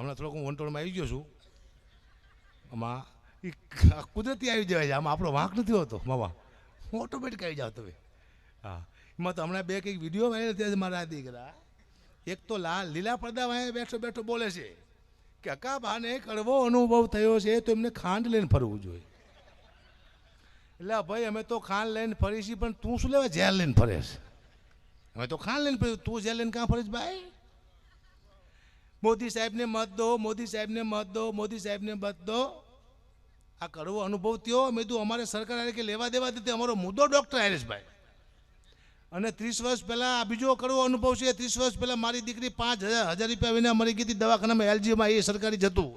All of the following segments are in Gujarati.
હમણાં થોડોક હું વંટોળમાં આવી ગયો છું. આમાં એ કુદરતી આવી જવાય છે. આમાં આપણો વાંક નથી હોતો, મામા. હું ઓટોમેટિક આવી જાઓ તમે. હા. એમાં તો હમણાં બે કંઈક વીડિયો વાયરલ ત્યાં મારા દીકરા. એક તો લાલ લીલા પડદા વાંહે બેઠો બેઠો બોલે છે કે, અકા બાને કડવો અનુભવ થયો છે તો એમને ખાંડ લઈને ફરવું જોઈએ. એટલે ભાઈ, અમે તો ખાંડ લઈને ફરી છીએ પણ તું શું લેવા ઝેર લઈને ફરે છે? અમે તો ખાંડ લઈને ફરી તું ઝેર લઈને કાં ફરે છે, ભાઈ? મોદી સાહેબને મત દો, મોદી સાહેબને મત દો, મોદી સાહેબને મત દો. આ કડવો અનુભવ થયો. મેં કીધું અમારે સરકાર કે લેવા દેવા દીધી અમારો મુદ્દો ડૉક્ટર હરેશભાઈ. અને ત્રીસ વર્ષ પહેલાં આ બીજો કડવો અનુભવ છે. ત્રીસ વર્ષ પહેલાં મારી દીકરી પાંચ હજાર હજાર રૂપિયા વિના મરી ગઈ હતી દવાખાનામાં એલજીમાં, એ સરકારી જતું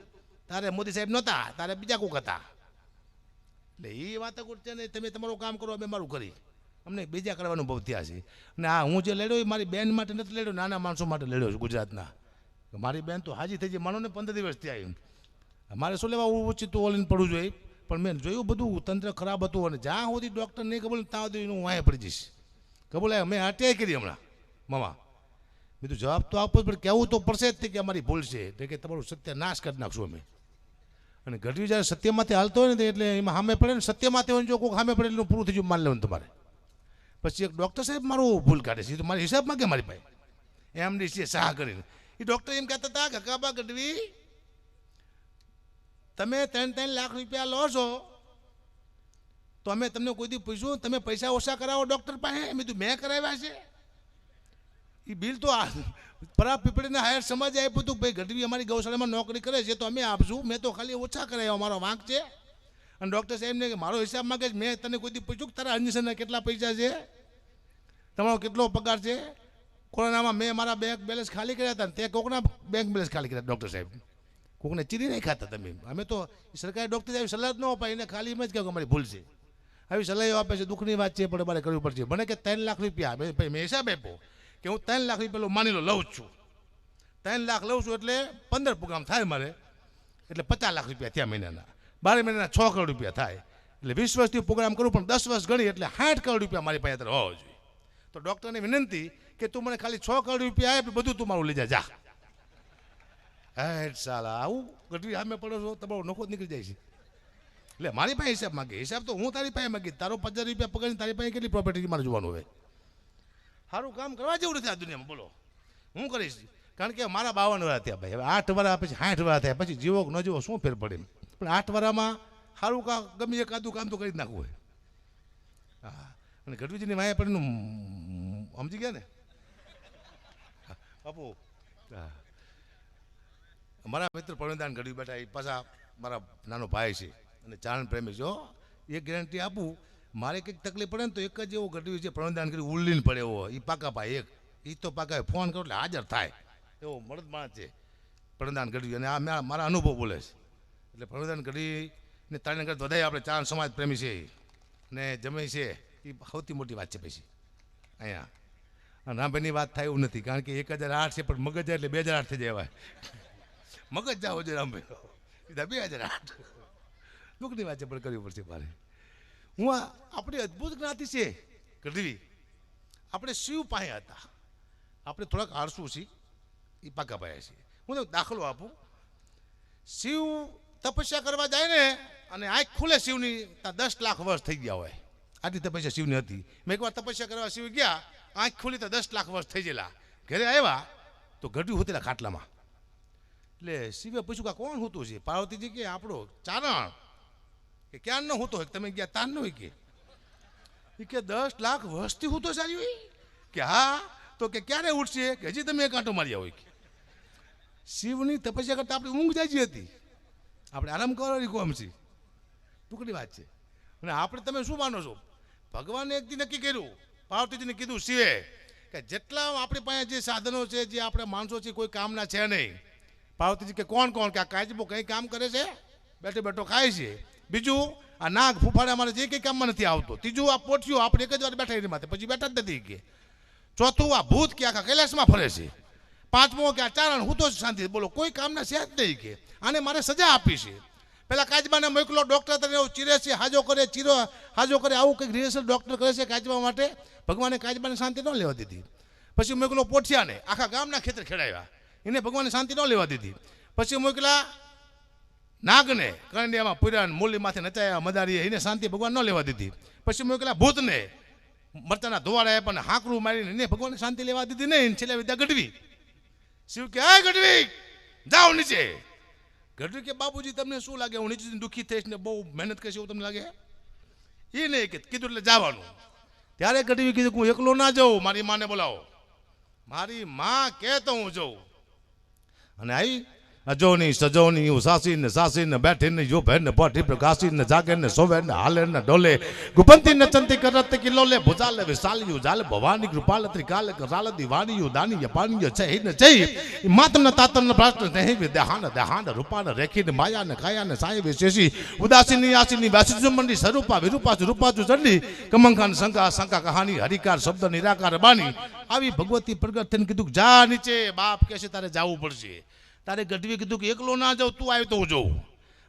તારે મોદી સાહેબ નહોતા, તારે બીજા કોક હતા. એટલે એ વાત છે ને, તમે તમારું કામ કરો, અમે મારું કરી અમને બીજા કરવા અનુભવ થયા છે. અને આ હું જે લડ્યો એ મારી બેન માટે નથી લડ્યો, નાના માણસો માટે લડ્યો છું ગુજરાતના. મારી બેન તો હાજી થઈ જાય માનો ને પંદર દિવસ આવી મારે શું લેવા ઓછીતું ઓલીને પડવું જોઈએ. પણ મેં જોયું બધું, તંત્ર ખરાબ હતું અને જ્યાં સુધી ડૉક્ટર નહીં કબૂલ ત્યાં સુધી હું વાંહે પડી જઈશ. કબૂલ મેં હત્યા કરી હમણાં. મામા બીજું જવાબ તો આપો પણ કહેવું તો પડશે જ તે કે અમારી ભૂલ છે. એટલે કે તમારું સત્ય નાશ કરી નાખશું અમે. અને ઘટવી જ્યારે સત્યમાંથી હાલતો હોય ને એટલે એમાં સામે પડે ને, સત્યમાંથી હોય જો કોઈ સામે પડે એટલું પૂરું થઈ ગયું, માની લેવાનું તમારે. પછી એક ડૉક્ટર સાહેબ મારું ભૂલ કાઢે છે. તો મારી હિસાબમાં કે મારી પાસે? એમડી છે, સાહ કરીને. એ ડૉક્ટર એમ કહેતા હતા કે ગઢવી, તમે ત્રણ ત્રણ લાખ રૂપિયા લો છો તો અમે તમને કોઈ દી પૂછ્યું, તમે પૈસા ઓછા કરાવો ડૉક્ટર પાસે? એમ કીધું, મેં કરાવ્યા છે. એ બિલ તો આ પરા પીપળીને હાયર સમાજે આપ્યું હતું ભાઈ, ગઢવી અમારી ગૌશાળામાં નોકરી કરે છે, તો અમે આપશું. મેં તો ખાલી ઓછા કરાવ્યા મારો વાંક છે. અને ડૉક્ટર સાહેબને કે, મારો હિસાબ માંગે મેં તને કોઈ દી પૂછ્યું કે તારા અંજસનના કેટલા પૈસા છે? તમારો કેટલો પગાર છે? કોરોનામાં મેં મારા બેંક બેલેન્સ ખાલી કર્યા હતા તે કોકના બેંક બેલેન્સ ખાલી કર્યા ડૉક્ટર સાહેબ. કોકને ચીરી નહીં ખાતા તમે. અમે તો સરકારી ડૉક્ટર આવી સલાહ ન અપાય, એને ખાલી એમ જ કહ્યું કે અમારી ભૂલ છે. આવી સલાહ આપે છે, દુઃખની વાત છે પણ મારે કરવી પડશે. મને કે ત્રણ લાખ રૂપિયા મેં હિસાબ આપ્યો કે હું ત્રણ લાખ રૂપિયા માની લો, લઉં જ છું. ત્રણ લાખ લઉં છું એટલે પંદર પ્રોગ્રામ થાય મારે. એટલે પચાસ લાખ રૂપિયા થયા મહિનાના. બાર મહિનાના છ કરોડ રૂપિયા થાય. એટલે વીસ વર્ષથી પ્રોગ્રામ કરું પણ દસ વર્ષ ગણી એટલે સાઠ કરોડ રૂપિયા મારી પાસે અત્યારે હોવા જોઈએ. તો ડૉક્ટરને વિનંતી કે તું મને ખાલી છ કરોડ રૂપિયા આપે બધું તું મારું લઈ જા જા. હેડ સાલા, આવું ગઢવી સામે પડો છો, તમારો નખો નીકળી જાય છે. એટલે મારી પાસે હિસાબ માગે. હિસાબ તો હું તારી પાસે માગી તારો પચાસ રૂપિયા પગાર તારી પાસે કેટલી પ્રોપર્ટી મારે જોવાનું હોય? સારું કામ કરવા જેવું નથી આ દુનિયામાં, બોલો. હું કરીશ? કારણ કે મારા બાવન વર્ષ થયા ભાઈ. હવે આઠ વર્ષ પછી સાઠ વર્ષ થયા. પછી જીવો ન જીવો, શું ફેર પડે પણ આઠ વર્ષમાં સારું કામ ગમે એ કાદું કામ તો કરી જ નાખવું હોય. હા. અને ગઢવીજીની માયા પડીનું સમજી ગયા ને? બાપુ. મારા મિત્ર પ્રવીણદાન ગઢવી બેઠા એ પાછા મારા નાનો ભાઈ છે. અને ચારણ પ્રેમી છે હો. એક ગેરંટી આપું મારે કંઈક તકલીફ પડે ને તો એક જ એવો ગઢવી છે પ્રવીણદાન કરી ઉલ્લીને પડે એવો. એ પાકા ભાઈ એક. એ તો પાકા ફોન કરો એટલે હાજર થાય. એવો મળદ માણસ છે પ્રવીણદાન ગઢવી. અને આ મેં- મારા અનુભવ બોલે છે. એટલે પ્રવીણદાન ગઢવી ને તારણ કરતા વધારે આપણે ચારણ સમાજ પ્રેમી છે. ને જમે છે. એ સૌથી મોટી વાત છે પછી. અહીંયા. રામભાઈની વાત થાય એવું નથી, કારણ કે એક હજાર આઠ છે, પણ મગજ એટલે બે હજાર આઠ થઈ જવાય મગજ જાવ છે રામભાઈ બે હજાર આઠ. દુઃખની વાત છે, પણ કરવી પડશે મારે. હું આ આપણી અદ્ભુત જ્ઞાતિ છે, ગઢવી. આપણે શિવ પાસે હતા. આપણે થોડાક આળસુ છીએ, એ પાકા પાયા છીએ. હું દાખલો આપું. શિવ તપસ્યા કરવા જાય ને, અને આંખ ખુલે શિવની દસ લાખ વર્ષ થઈ ગયા હોય. આટલી તપસ્યા શિવની હતી. મેં એકવાર તપસ્યા કરવા શિવ ગયા આંખ ખુલી તો દસ લાખ વર્ષ થઈ ગયેલા. ઘરે આવ્યા તો ગઢવી હોતેલા ખાટલામાં. એટલે શિવે પૂછ્યું કે કોણ હોતું છે? પાર્વતીજી કે આપણો ચારણ. કે ક્યાં ન હોતો તમે ગયા તાન ન કે? કે દસ લાખ વર્ષથી હોતો સારી હોય કે હા, તો કે ક્યારે ઉઠશે કે હજી તમે એક આંટો માર્યા હોય કે? શિવની તપસ્યા કરતા આપણી ઊંઘ જાજી હતી. આપણે આરામ કરવાની કોમ છે. ટુકડી વાત છે. અને આપણે તમે શું માનો છો? ભગવાને એક દી નક્કી કર્યું. પાર્વતીજીને કીધું, શિવે, કે જેટલા આપણી પાસે જે સાધનો છે, જે આપણે માણસો છે, કોઈ કામના છે નહીં. પાર્વતીજી કે, કોણ કોણ? કે આ કાચબો કંઈ કામ કરે છે? બેઠો બેઠો ખાય છે. બીજું, આ નાગ ફૂફાડે અમારે જે કંઈ કામમાં નથી આવતો. ત્રીજું, આ પોઠિયું આપણે એક જ વાર બેઠા એની માથે, પછી બેઠા જ નથી કે. ચોથું, આ ભૂત કે આખા કૈલાસમાં ફરે છે. પાંચમો, કે આ ચારણ હું તો શાંતિ બોલો, કોઈ કામના છે જ નહીં કે. આને મારે સજા આપી છે. પેલા કાચબાને મોકલો ડૉક્ટર તને ચીરે છે, હાજો કરે, ચીરો, હાજો કરે, આવું કંઈક રિહર્સલ ડૉક્ટર કરે છે કાચબા માટે. ભગવાને કાચબાને શાંતિ ન લેવા દીધી. પછી મોકલો પોઠિયાને, આખા ગામના ખેતર ખેડાવ્યા. એને ભગવાને શાંતિ ન લેવા દીધી. પછી મોકલા નાગને કરંડિયામાં પૂર્યા મૂલીમાંથી નચાયા, મદારીએ, એને શાંતિ ભગવાન ન લેવા દીધી. પછી મોકલા ભૂતને, મરચાના ધોવાડાએ પણ હાંકરું મારીને એને ભગવાનને શાંતિ લેવા દીધી નહીં છેલ્લે વિદ્યા ગઢવી. શિવ કે આ ગઢવી, જાઓ નીચે. ગઢવી કે, બાપુજી, તમને શું લાગે? હું નીચે દુઃખી થઈશ ને બહુ મહેનત કરીશ એવું તમને લાગે? એ નહીં કીધું એટલે જવાનું ત્યારે ગઢવી કીધું હું એકલો ના જાઉં, મારી માને બોલાવો. મારી માં કે તો હું જઉં. અને આવી અજોની, સજોની ઉસાસી સાસી ને સાસી ને બેઠી ને જો ભેર ને ભઠી પ્રકાશી ને જાગે ને સોવે ને હાલે ને ડોલે ગુપંતી ને ચંતી કરત કિલો લે ભુજાલે, વિશાલ્યુ, જાલે, ભવાની, કૃપાલ, ત્રિકાલ કરાલ દિવાનીયુ, દાનીય દાની યપાની છે હી ને છે માતમ ને તાતમ ને પ્રાષ્ટ ને હી દેહાન દેહાન રૂપાન રેખી ને માયા ને કાયા ને સાય વિશેષી ઉદાસી ની આસી ની વાસી જુમંડી સ્વરૂપા વિરૂપા રૂપા ચંડી, કમંખાન, શંકા શંકા, કહાની, હરિકાર, શબ્દ, નિરાકાર, બાની, આવી ભગવતી પ્રગટ થઈને કીધું જા નીચે, બાપ કે છે તારે જાવું પડશે. તારે ગઢવી કીધું કે એકલો ના જાઉં, તું આવ્યો તો હું જોઉં.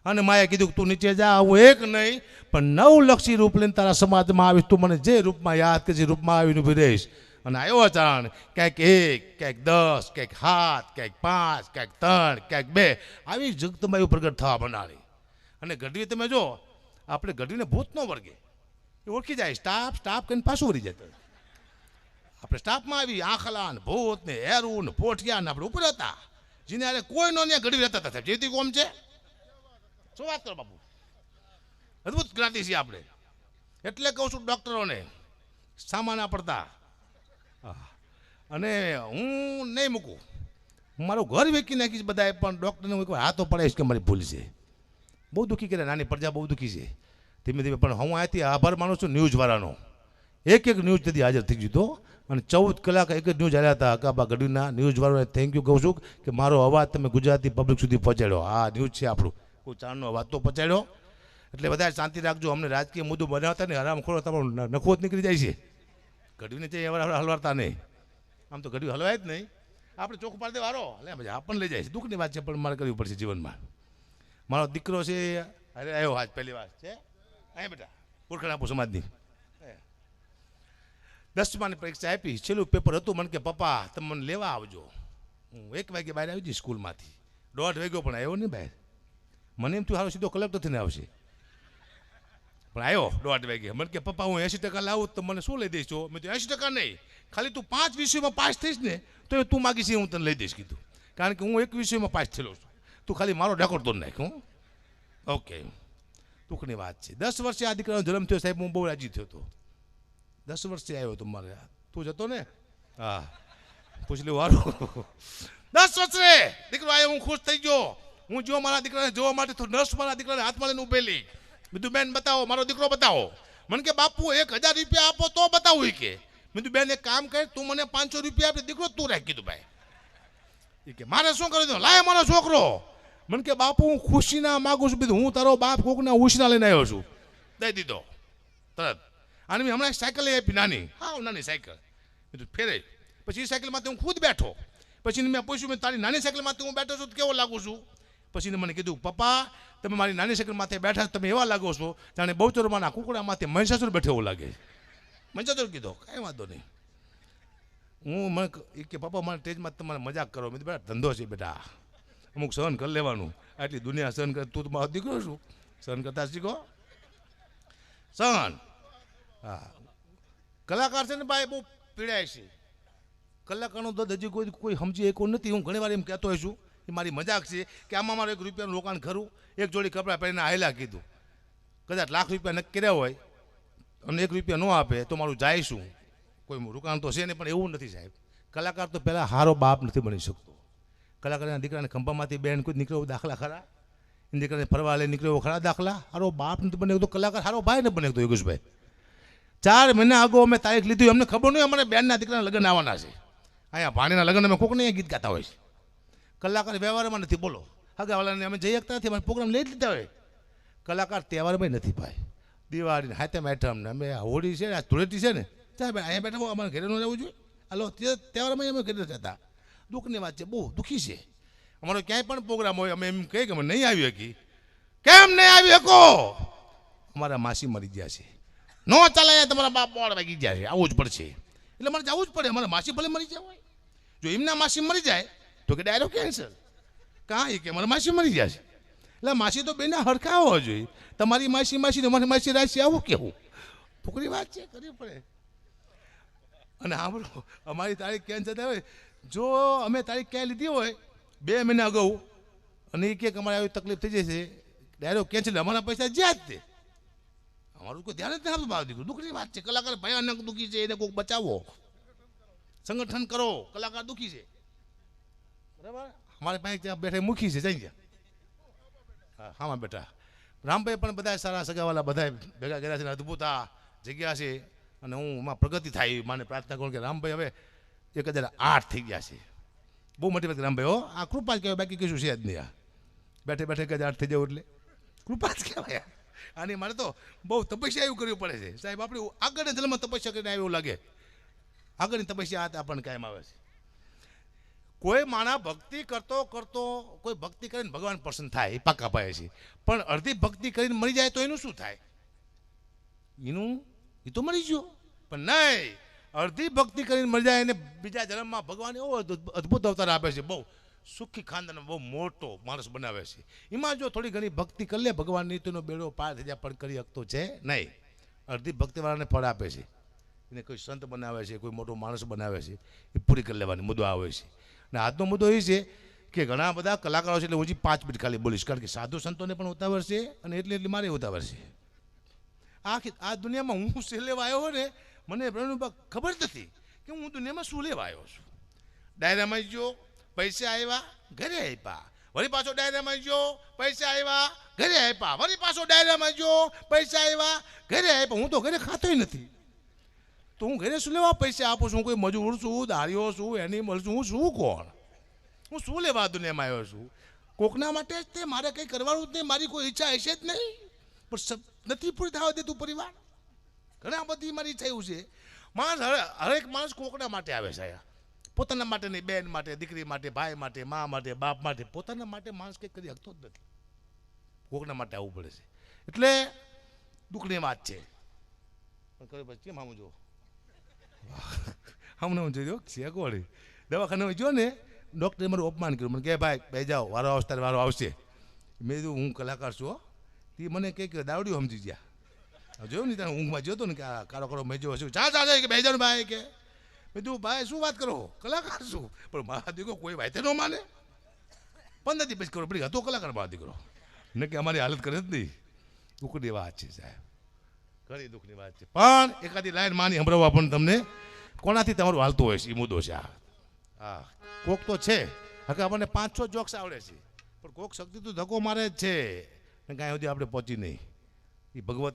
અને માએ કીધું કે તું નીચે જા હું એક નહીં, પણ નવ લક્ષી રૂપ લઈને તારા સમાજમાં આવીશ. તું મને જે રૂપમાં યાદ કે જે રૂપમાં આવીને ઊભી રહીશ. અને આવ્યો અચાણ ક્યાંક એક, ક્યાંક દસ, ક્યાંક સાત, ક્યાંક પાંચ, ક્યાંક ત્રણ, ક્યાંક બે. આવી જગતમાં પ્રગટ થવા બનાવી. અને ગઢવી તમે જો, આપણે ગઢવીને ભૂત ન વર્ગે. એ ઓળખી જાય, સ્ટાફ સ્ટાફ કરીને પાછું વળી જાય. આપણે સ્ટાફમાં આવી આખલા ને ભૂત ને હેરું ને પોઠિયા ને આપણે ઉપર હતા. જેને હારે કોઈ ત્યાં ઘડી રહેતા હતા જેથી કોમ છે? શું વાત કરો બાપુ? અદભુત જ્ઞાતિ છીએ આપણે. એટલે કહું છું ડૉક્ટરોને, સામાના પડતા. અને હું નહીં મૂકું. મારું ઘર વેચી નાખીશ બધાએ, પણ ડૉક્ટરને હું હાથો પડાવીશ કે મારી ભૂલ છે. બહુ દુઃખી કરે નાની પ્રજા બહુ દુઃખી છે. ધીમે ધીમે, પણ હું અહીંયાથી આભાર માનું છું ન્યૂઝવાળાનો. એક એક ન્યૂઝ તેથી હાજર થઈ હતો. અને ચૌદ કલાક એક જ ન્યૂઝ આવ્યા હતા અકાબા ગઢવીના ન્યૂઝવાળાને થેન્ક યુ કહું છું કે મારો અવાજ તમે ગુજરાતી પબ્લિક સુધી પહોંચાડ્યો. આ ન્યૂઝ છે આપણું. કોઈ ચાણનો અવાજ તો પહોંચાડ્યો. એટલે બધા શાંતિ રાખજો. અમને રાજકીય મુદ્દો બનાવતા ને હરામખોરો તમારો નખો જ નીકળી જાય છે. ગઢવીને જઈ હલવાડતા નહીં. આમ તો ગઢવી હલવાય જ નહીં. આપણે ચોખ્ખું પાડી દેવા હારો. એટલે પછી આપણને લઈ જાય છે. દુઃખની વાત છે, પણ મારે કરવી પડશે જીવનમાં. મારો દીકરો છે, અરે, આવ્યો આજ પહેલી વાર છે. અહીંયા બેટા, ઓળખાણ આપું સમાજની. દસમાની પરીક્ષા આપી, છેલ્લું પેપર હતું મને કે, પપ્પા, તમે મને લેવા આવજો. હું એક વાગે બહાર આવી જઈશ સ્કૂલમાંથી. દોઢ વાગ્યો, પણ આવ્યો નહીં બહાર. મને એમ થયું હારો સીધો કલેક્ટર થઈને આવશે. પણ આવ્યો દોઢ વાગે. મને કે, પપ્પા, હું એંસી ટકા લાવું, તો મને શું લઈ દઈશ? છો મેં તો એંસી ટકા નહીં. ખાલી તું પાંચ વિષયોમાં પાસ થઈશ ને, તો તું માગીશ હું તને લઈ દઈશ, કીધું. કારણ કે હું એક વિષયમાં પાસ થયેલો છું. તું ખાલી મારો રેકોર્ડ તો નાખ, હું. ઓકે. દુઃખની વાત છે. દસ વર્ષે આ દીકરાનો જન્મ થયો સાહેબ, હું બહુ રાજી થયો હતો. દસ વર્ષથી આવ્યો તો મારે. તું જતો ને? હા. પૂછલી વારું દસ વર્ષે! દીકરો આવ્યો હું ખુશ થઈ ગયો. હું જો મારા દીકરાને જોવા માટે તો નર્સ મારા દીકરાને હાથમાં લઈને ઉભેલી. બીજું બેન બતાવો મારો દીકરો બતાવો. મને કે બાપુ એક હજાર રૂપિયા આપો તો બતાવું કે. બીજું બેન એક કામ કર તું મને પાંચસો રૂપિયા આપી દીકરો તું રાખ કીધું ભાઈ. એ કે મારે શું કરી દો લાય મારો છોકરો. મને કે બાપુ હું ખુશીના માગું છું. બીજું હું તારો બાપ કોકના ઉશના લઈને આવ્યો છું. દઈ દીધો. તરત. અને મેં હમણાં સાયકલ આપી નાની. હા નાની સાયકલ. કીધું, ફેરે. પછી એ સાયકલમાંથી હું ખુદ બેઠો. પછી મેં પૂછ્યું, મેં તારી નાની સાયકલમાંથી હું બેઠો છું કેવો લાગુ છું? પછી મને કીધું, પપ્પા, તમે મારી નાની સાયકલ બેઠા તમે એવા લાગો છો જાણે બહુચરમાના કુકડા માથે મહિષાસુર બેઠો એવું લાગે. મહિષાસુર કીધો, કાંઈ વાંધો નહીં. હું મને એ કે, પપ્પા, મારા સ્ટેજમાં તમારે મજાક કરો. મેં બેટા, ધંધો છે બેટા. અમુક સહન કરી લેવાનું. આટલી દુનિયા સહન કર, તું તો મારો દીકરો છું. સહન કરતા શીખો. સહન. હા. કલાકાર છે ને ભાઈ, બહુ પીડાય છે. કલાકારનો દર્દ હજી કોઈ કોઈ સમજી એકો નથી. હું ઘણી વાર એમ કહેતો હોય છું એ મારી મજાક છે કે આમાં મારે એક રૂપિયાનું રોકાણ ખરું. એક જોડી કપડાં પહેરીને આવેલા કીધું. કદાચ લાખ રૂપિયા નક્કી કર્યા હોય અને એક રૂપિયા ન આપે તો મારું જાય શું? કોઈ રોકાણ તો છે નહીં, પણ એવું નથી સાહેબ. કલાકાર તો પહેલાં હારો બાપ નથી બની શકતો. કલાકારના દીકરાને ખંભામાંથી બેન કોઈ નીકળ્યો દાખલા ખરા? દીકરાને ફરવા લઈ નીકળ્યો ખરા દાખલા? હારો બાપ નથી બને તો કલાકાર હારો ભાઈ નથી બને તો યોગેશભાઈ. ચાર મહિના અગાઉ અમે તારીખ લીધી અમને ખબર નહીં અમારે બેનના દીકરાના લગ્ન આવવાના છે. અહીંયા ભાણીના લગ્ન અમે કોકને ગીત ગાતા હોય છે. કલાકાર વ્યવહારમાં નથી, બોલો. હગાવાલાને અમે જઈ શકતા નથી પ્રોગ્રામ લઈ જ લીધા હોય. કલાકાર તહેવારમાં નથી ભાઈ. દિવાળી હાથે આઈટમ ને, અમે હોળી છે ને, આ ધૂળેટી છે ને, ચાલ ભાઈ, અહીંયા બેઠા અમારે ઘરે ન રહેવું જોઈએ. હાલો તહેવારમાં અમે ઘરે જતા. દુઃખની વાત છે, બહુ દુઃખી છે. અમારો ક્યાંય પણ પ્રોગ્રામ હોય, અમે એમ કહીએ કે અમે નહીં આવી શકી કેમ નહીં આવી શકો? અમારા માસી મરી ગયા છે. નો ચાલે, તમારા બાપ બોળ વાગી ગયા છે. આવું જ પડશે. એટલે મારે જવું જ પડે. મારે માસી ભલે મરી જાય હોય. જો એમના માસી મરી જાય, તો કે ડાયરેક્ટ કેન્સર કાંઈ કે મારા માસી મરી જાય છે. એટલે માસી તો બેના હરખા હોવા જોઈએ. તમારી માસી માસી તમારી મારી માસી રાશિ આવું કેવું? ફૂકરી વાત છે, કરવી પડે. અને સાંભળો અમારી તારીખ ક્યાં જતા હોય. જો અમે તારીખ ક્યાં લીધી હોય, બે મહિના અગાઉ, અને એ કે અમારે આવી તકલીફ થઈ જશે ડાયરેક્ટ કેન્સલ અમારા પૈસા જ્યાં જ તે. અમારું કોઈ ધ્યાન જ નથી આપતું મારું દીકરું દુઃખની વાત છે, કલાકાર ભયાનક દુઃખી છે, એને કોઈક બચાવો. સંગઠન કરો, કલાકાર દુઃખી છે. બરાબર? અમારે પાસે ત્યાં બેઠા મુખી છે, જઈ ગયા હામાં બેઠા રામભાઈ પણ બધા સારા સગાવાલા બધા ભેગા કર્યા છે અદભુત આ જગ્યા છે. અને હું એમાં પ્રગતિ થાય માને પ્રાર્થના કરું કે રામભાઈ હવે એક હજાર આઠ થઈ ગયા છે. બહુ મોટી વાત રામભાઈ, હો. આ કૃપા જ કહેવાય, બાકી કશું છે જ નહીં આ. બેઠે બેઠે એક હજાર આઠ થઈ જવું એટલે. કૃપા જ કહેવાય આની મારે તો બહુ તપસ્યા એવું કરવી પડે છે. સાહેબ, આપણે આગળ જન્મમાં તપસ્યા કરીને આવ્યું લાગે. આગળની તપસ્યા આ આપણને કાયમ આવે છે. કોઈ માણા ભક્તિ કરતો કરતો કોઈ ભક્તિ કરીને ભગવાન પ્રસન્ન થાય, એ પાકા પાય છે. પણ અડધી ભક્તિ કરીને મરી જાય તો એનું શું થાય? એનું, એ તો મરી ગયો. પણ નહીં, અડધી ભક્તિ કરીને મરી જાય એને બીજા જન્મમાં ભગવાન એવો અદ્ભુત અવતાર આપે છે. બહુ સુખી ખાનદાન બહુ મોટો માણસ બનાવે છે. એમાં જો થોડી ઘણી ભક્તિ કરી લે, ભગવાન નીતિનો બેડો પાર થઈ જાય, પણ કરી શકતો છે નહીં. અડધી ભક્તિવાળાને ફળ આપે છે. એને કોઈ સંત બનાવે છે, કોઈ મોટો માણસ બનાવે છે, એ પૂરી કરી લેવાની, મુદ્દો આવે છે. અને આજનો મુદ્દો એ છે કે ઘણા બધા કલાકારો છે, એટલે હું પાંચ મિનિટ ખાલી બોલીશ, કારણ કે સાધુ સંતોને પણ ઉતાવળ છે અને એટલી એટલી મારે ઉતાવળ છે આખી, આ દુનિયામાં હું શું લેવા આવ્યો ને, મને પ્રણુભાગ ખબર નથી કે હું દુનિયામાં શું લેવા આવ્યો છું. ડાયરામાં જો પૈસા આવ્યા ઘરે આપ્યા વળી પાછો ડાયરામાં જો પૈસા આવ્યા ઘરે આપ્યા વળી પાછો ડાયરામાં જો પૈસા આવ્યા ઘરે આપ્યા હું તો ઘરે ખાતોય નથી. તો હું ઘરે શું લેવા પૈસા આપું છું? કોઈ મજૂર છું દાળીઓ છું એનિમલ છું, હું શું કોણ? હું શું લેવા દુનિયામાં આવ્યો છું? કોકના માટે જ તે, મારે કંઈ કરવાનું જ નહીં, મારી કોઈ ઈચ્છા હશે જ નહીં. પણ નથી પૂરી થવા દેતું પરિવાર? ઘણા બધી મારી ઈચ્છા એવું છે. માણસ, હરે- હરેક માણસ કોકના માટે આવે છે અહીંયા. પોતાના માટેની બેન માટે, દીકરી માટે, ભાઈ માટે, મા માટે, બાપ માટે, પોતાના માટે માણસ કંઈ કરી શકતો જ નથી. કોકના માટે આવવું પડે છે. એટલે દુઃખની વાત છે. પણ કરે પછી કેમ આમ જો હમણાં હું જોયો છે કોળી. દવાખાને જો ને ડૉક્ટરે મારું અપમાન કર્યું. મને કે ભાઈ બે જાઓ, વારો આવશે, તારે વારો આવશે. મેં કીધું, હું કલાકાર છું તે મને કહે કે, દાવડીઓ સમજી ગયા. જોયું ને ત્યાં ઊંઘમાં જોતો ને કે, આ કાળો કાળો મેં જોયો છું ચા ચા કે બે ભાઈ, કે મેં ભાઈ, શું વાત કરો કલાકાર શું પણ મારા દીકરો કોઈ વાતે ન માને. પંદર દિવસ કરો પડી હતો કલાકાર મારા દીકરો. ને કે, અમારી હાલત કરે જ નહીં. દુઃખની વાત છે સાહેબ. ઘણી દુઃખની વાત છે. પણ એકાદી લાઈન માની સંભળાવવા પણ તમને કોનાથી તમારું હાલતું હોય છે એ મુદ્દો છે આ. હા, કોક તો છે. હકે આપણને પાંચ છ જોક્સ આવડે છે. પણ કોક શક્તિ તો ધક્કો મારે જ છે. ને કાંઈ સુધી આપણે પહોંચી નહીં. એ ભગવતી